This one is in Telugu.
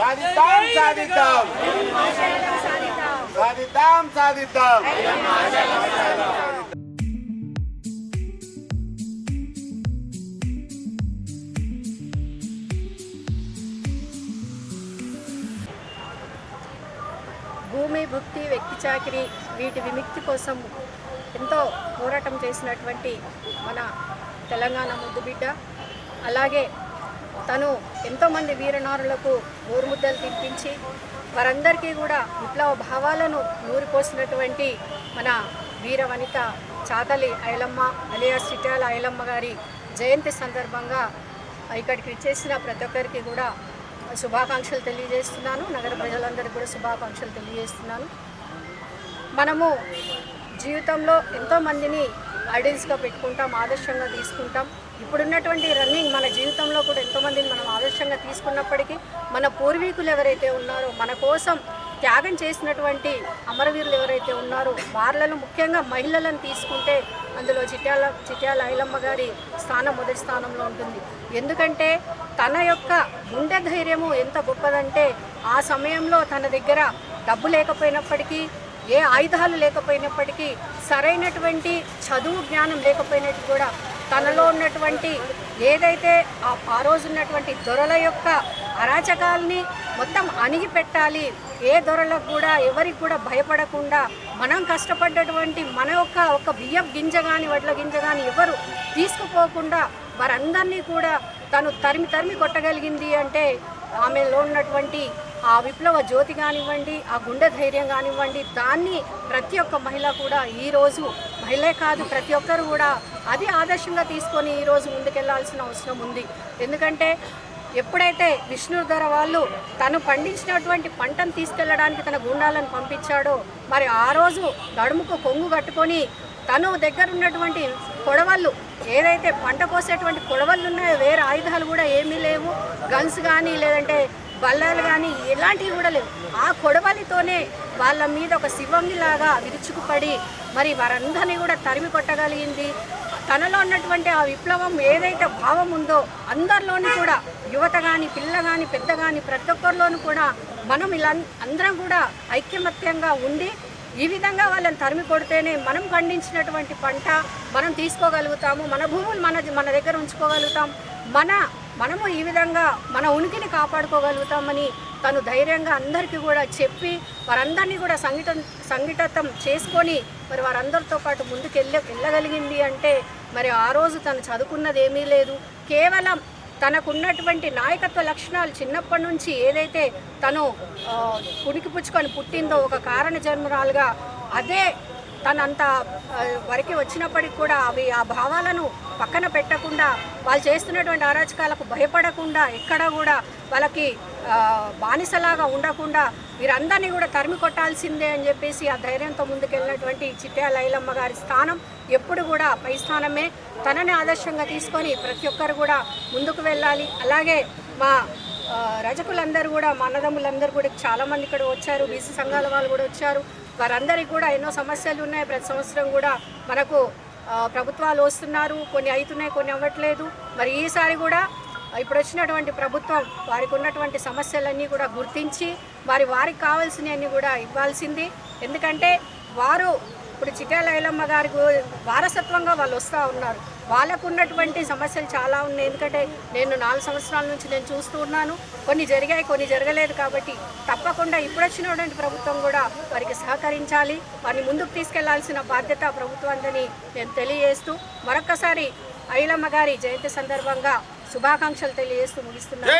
సాధిద్దాం సాధిద్దాం. సాధిద్దాం సాధిద్దాం. భూమి భుక్తి వ్యక్తి చాకిరి వీటి విముక్తి కోసం ఎంతో పోరాటం చేసినటువంటి మన తెలంగాణ ముద్దుబిడ్డ అలాగే తను ఎంతోమంది వీరనారులకు ఊరుముద్దలు తినిపించి వారందరికీ కూడా విప్లవ భావాలను నూరిపోసినటువంటి మన వీర వనిత చాతలి ఐలమ్మ అలియాస్ చిట్యాల ఐలమ్మ గారి జయంతి సందర్భంగా ఇక్కడికి ఇచ్చేసిన ప్రతి ఒక్కరికి కూడా శుభాకాంక్షలు తెలియజేస్తున్నాను. నగర ప్రజలందరికీ కూడా శుభాకాంక్షలు తెలియజేస్తున్నాను. మనము జీవితంలో ఎంతోమందిని ఐడియల్స్గా పెట్టుకుంటాం ఆదర్శంగా తీసుకుంటాం. ఇప్పుడున్నటువంటి రన్నింగ్ మన జీవితంలో కూడా ఎంతోమందిని మనం ఆదర్శంగా తీసుకున్నప్పటికీ మన పూర్వీకులు ఎవరైతే ఉన్నారో మన కోసం త్యాగం చేసినటువంటి అమరవీరులు ఎవరైతే ఉన్నారో వాళ్ళను ముఖ్యంగా మహిళలను తీసుకుంటే అందులో చిట్యాల చిట్యాల ఐలమ్మ గారి స్థానం మొదటి స్థానంలో ఉంటుంది. ఎందుకంటే తన యొక్క గుండె ధైర్యము ఎంత గొప్పదంటే ఆ సమయంలో తన దగ్గర డబ్బు లేకపోయినప్పటికీ ఏ ఆయుధాలు లేకపోయినప్పటికీ సరైనటువంటి చదువు జ్ఞానం లేకపోయినట్టు కూడా తనలో ఉన్నటువంటి ఏదైతే ఆ- రోజు ఉన్నటువంటి దొరల యొక్క అరాచకాల్ని మొత్తం అణిగి పెట్టాలి ఏ దొరలకు కూడా ఎవరికి కూడా భయపడకుండా మనం కష్టపడ్డటువంటి మన యొక్క ఒక బియ్యం గింజ కానీ వడ్ల గింజ కానీ ఎవరు తీసుకుపోకుండా వారందరినీ కూడా తను తరిమి తరిమి కొట్టగలిగింది అంటే ఆమెలో ఉన్నటువంటి ఆ విప్లవ జ్యోతి కానివ్వండి ఆ గుండె ధైర్యం కానివ్వండి దాన్ని ప్రతి ఒక్క మహిళ కూడా ఈరోజు మహిళే కాదు ప్రతి ఒక్కరు కూడా అది ఆదర్శంగా తీసుకొని ఈరోజు ముందుకెళ్ళాల్సిన అవసరం ఉంది. ఎందుకంటే ఎప్పుడైతే విష్ణుధర వాళ్ళు తను పండించినటువంటి పంటను తీసుకెళ్ళడానికి తన గుండాలను పంపించాడో మరి ఆ రోజు దడుముకు కొంగు కట్టుకొని తను దగ్గర ఉన్నటువంటి కొడవళ్ళు ఏదైతే పంట కోసేటువంటి కొడవళ్ళు ఉన్నాయో వేరే ఆయుధాలు కూడా ఏమీ లేవు. గన్స్ కానీ లేదంటే బల్లాలు కానీ ఎలాంటివి కూడా లేవు. ఆ కొడవలితోనే వాళ్ళ మీద ఒక శివంగిలాగా విరుచుకుపడి మరి వారందరినీ కూడా తరిమి కొట్టగలిగింది. తనలో ఉన్నటువంటి ఆ విప్లవం ఏదైతే భావం ఉందో అందరిలోని కూడా యువత కానీ పిల్ల కానీ పెద్ద కానీ ప్రతి ఒక్కరిలోనూ కూడా మనం ఇలా అందరం కూడా ఐక్యమత్యంగా ఉండి ఈ విధంగా వాళ్ళని తరిమి కొడితేనే మనం పండించినటువంటి పంట మనం తీసుకోగలుగుతాము. మన భూములు మన మన దగ్గర ఉంచుకోగలుగుతాం. మన మనము ఈ విధంగా మన ఉనికిని కాపాడుకోగలుగుతామని తను ధైర్యంగా అందరికీ కూడా చెప్పి వారందరినీ కూడా సంఘట సంఘటితం చేసుకొని మరి వారందరితో పాటు ముందుకెళ్ళ వెళ్ళగలిగింది అంటే మరి ఆ రోజు తను చదువుకున్నది ఏమీ లేదు. కేవలం తనకున్నటువంటి నాయకత్వ లక్షణాలు చిన్నప్పటి నుంచి ఏదైతే తను ఉనికి పుణికిపుచ్చుకొని పుట్టిందో ఒక కారణ జన్మరాలుగా అదే తనంత వరకు వచ్చినప్పటికి కూడా అవి ఆ భావాలను పక్కన పెట్టకుండా వాళ్ళు చేస్తున్నటువంటి అరాచకాలకు భయపడకుండా ఎక్కడ కూడా వాళ్ళకి బానిసలాగా ఉండకుండా వీరందరినీ కూడా తరిమి కొట్టాల్సిందే అని చెప్పేసి ఆ ధైర్యంతో ముందుకెళ్ళినటువంటి చిట్యా లైలమ్మ గారి స్థానం ఎప్పుడు కూడా పై స్థానమే. తనని ఆదర్శంగా తీసుకొని ప్రతి ఒక్కరు కూడా ముందుకు వెళ్ళాలి. అలాగే మా రజకులందరూ కూడా మా అన్నదమ్ములందరూ కూడా చాలామంది ఇక్కడ వచ్చారు. బీసీ సంఘాల వాళ్ళు కూడా వచ్చారు. వారందరికీ కూడా ఎన్నో సమస్యలు ఉన్నాయి. ప్రతి సంవత్సరం కూడా మనకు ప్రభుత్వాలు వస్తున్నారు. కొన్ని అవుతున్నాయి కొన్ని అవ్వట్లేదు. మరి ఈసారి కూడా ఇప్పుడు వచ్చినటువంటి ప్రభుత్వం వారికి ఉన్నటువంటి సమస్యలన్నీ కూడా గుర్తించి వారి వారికి కావాల్సినవన్నీ కూడా ఇవ్వాల్సింది. ఎందుకంటే వారు ఇప్పుడు చిట్యాల ఐలమ్మ గారి వారసత్వంగా వాళ్ళు వస్తూ ఉన్నారు. వాళ్ళకు ఉన్నటువంటి సమస్యలు చాలా ఉన్నాయి. ఎందుకంటే నేను నాలుగు సంవత్సరాల నుంచి నేను చూస్తూ ఉన్నాను. కొన్ని జరిగాయి కొన్ని జరగలేదు కాబట్టి తప్పకుండా ఇప్పుడు వచ్చినటువంటి ప్రభుత్వం కూడా వారికి సహకరించాలి. వారిని ముందుకు తీసుకెళ్ళాల్సిన బాధ్యత ప్రభుత్వాన్ని నేను తెలియజేస్తూ మరొక్కసారి ఐలమ్మ గారి జయంతి సందర్భంగా శుభాకాంక్షలు తెలియజేస్తూ ముగిస్తున్నాను.